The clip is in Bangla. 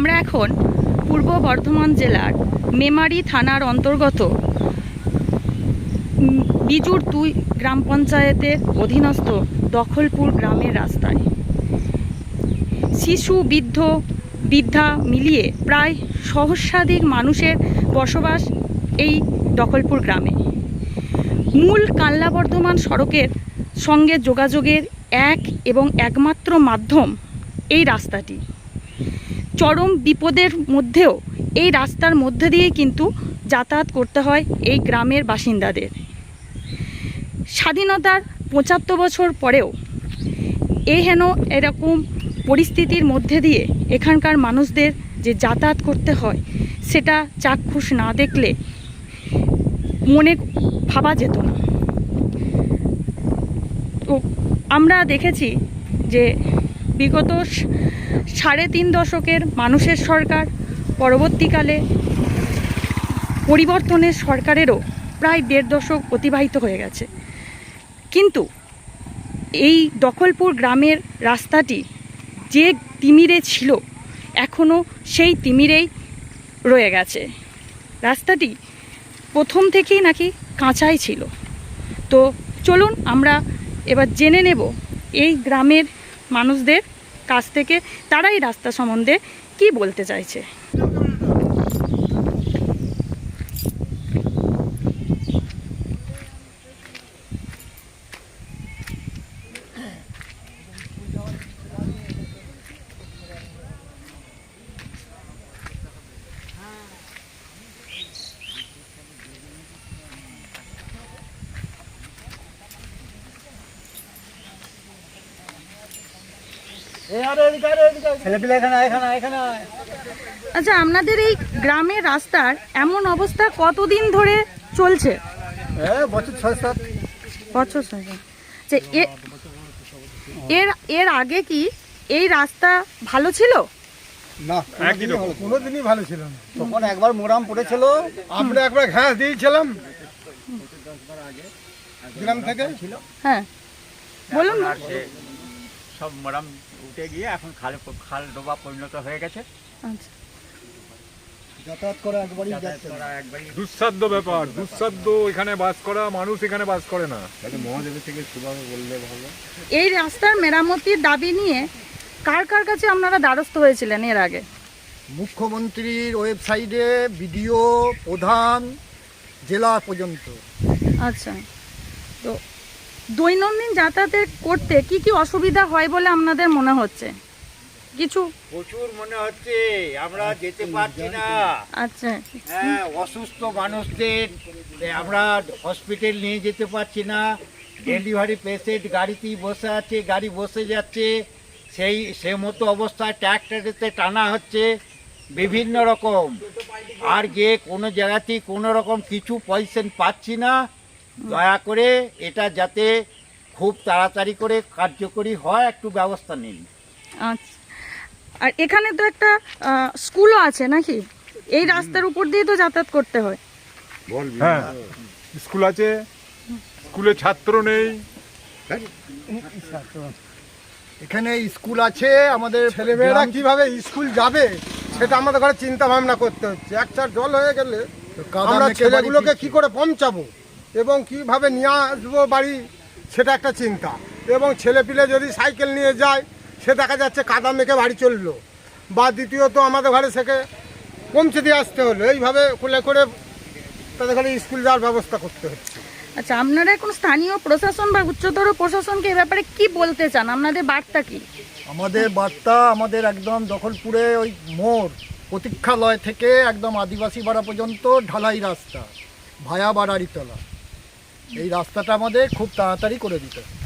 আমরা এখন পূর্ব বর্ধমান জেলার মেমারি থানার অন্তর্গত বিজুর দুই গ্রাম পঞ্চায়েতের অধীনস্থ দখলপুর গ্রামের রাস্তায়। শিশু, বৃদ্ধ, বৃদ্ধা মিলিয়ে প্রায় সহস্রাধিক মানুষের বসবাস এই দখলপুর গ্রামে। মূল কাল্লা বর্ধমান সড়কের সঙ্গে যোগাযোগের এক এবং একমাত্র মাধ্যম এই রাস্তাটি। চরম বিপদের মধ্যেও এই রাস্তার মধ্যে দিয়ে কিন্তু যাতায়াত করতে হয় এই গ্রামের বাসিন্দাদের। স্বাধীনতার পঁচাত্তর বছর পরেও হেন এরকম পরিস্থিতির মধ্যে দিয়ে এখানকার মানুষদের যে যাতায়াত করতে হয়, সেটা চাক্ষুষ না দেখলে মনে ভাবা যেত না। তো আমরা দেখেছি যে বিগত সাড়ে তিন দশকের মানুষের সরকার, পরবর্তীকালে পরিবর্তনের সরকারেরও প্রায় দেড় দশক অতিবাহিত হয়ে গেছে। কিন্তু এই দখলপুর গ্রামের রাস্তাটি যে তিমিরে ছিল এখনও সেই তিমিরেই রয়ে গেছে। রাস্তাটি প্রথম থেকেই নাকি কাঁচাই ছিল। তো চলুন আমরা এবার জেনে নেব এই গ্রামের মানুষদের কাছ থেকে তারাই রাস্তা সম্বন্ধে কি বলতে চাইছে? আচ্ছা আপনাদের এই গ্রামের রাস্তার এমন অবস্থা কতদিন ধরে চলছে? এ, বছর ছয় সাত। বছর ছয় যে এর এর আগে কি এই রাস্তা ভালো ছিল? না কোনোদিনই ভালো ছিল না। তখন একবার মোরাম পড়েছিল আমরা একবার ঘাস দিয়েছিলাম। গ্রাম থেকে হ্যাঁ। বলুন সব মরাম উঠে গিয়ে এখন খাল খাল ডোবা পরিণত হয়ে গেছে। আচ্ছা। যাতায়াত করে একবারই দুঃসাধ্য ব্যাপার দুঃসাধ্য এখানে বাস করা মানুষ এখানে বাস করে না। এই রাস্তার মেরামতির দাবি নিয়ে কার কার কাছে আপনারা দ্বারস্থ হয়েছিলেন এর আগে? মুখ্যমন্ত্রীর ওয়েবসাইটে বিডিও প্রধান জেলা পর্যন্ত। আচ্ছা। তো দৈনন্দিন যাতায়াতের করতে কি কি অসুবিধা হয় বলে আপনাদের মনে হচ্ছে? কিছু? প্রচুর মনে হচ্ছে আমরা যেতে পারছি না। আচ্ছা। হ্যাঁ অসুস্থ মানুষদের আমরা হসপিটাল নিয়ে যেতে পারছি না। ডেলিভারি পেশেন্ট গাড়িতেই বসে আছে গাড়ি বসে যাচ্ছে। সেই সে মতো অবস্থায় ট্র্যাক্টরেতে টানা হচ্ছে বিভিন্ন রকম। আর গিয়ে কোনো জায়গাতেই কোনো রকম কিছু পয়সা পাচ্ছি না। দয়া করে এটা যাতে খুব তাড়াতাড়ি করে কার্যকরী হয় একটু ব্যবস্থা নিন। আচ্ছা। আর এখানে তো একটা স্কুলও আছে নাকি? এই রাস্তার উপর দিয়ে তো যাতায়াত করতে হয়। হ্যাঁ স্কুল আছে স্কুলে ছাত্র নেই। এখানে স্কুল আছে আমাদের ছেলেমেয়েরা কীভাবে স্কুল যাবে সেটা আমাদের ঘরে চিন্তা ভাবনা করতে হচ্ছে। এক চার জল হয়ে গেলে আমরা ছেলেগুলোকে কি করে পৌঁছাবো? এবং কীভাবে নিয়ে আসব বাড়ি সেটা একটা চিন্তা। এবং ছেলেপিলে যদি সাইকেল নিয়ে যায় সে দেখা যাচ্ছে কাদা মেখে বাড়ি চলল। বা দ্বিতীয়ত আমাদের ঘরে থেকে পৌঁছে দিয়ে আসতে হলো। এইভাবে খুলে করে তাদের ঘরে স্কুল যাওয়ার ব্যবস্থা করতে হচ্ছে। আচ্ছা আপনারা এখন স্থানীয় প্রশাসন বা উচ্চতর প্রশাসনকে এ ব্যাপারে কি বলতে চান? আপনাদের বার্তা কি? আমাদের বার্তা আমাদের একদম দখলপুরে ওই মোড় প্রতীক্ষালয় থেকে একদম আদিবাসী পাড়া পর্যন্ত ঢালাই রাস্তা ভায়া বাড়ারিতলা। এই রাস্তাটা আমাদের খুব তাড়াতাড়ি করে দিতে হবে।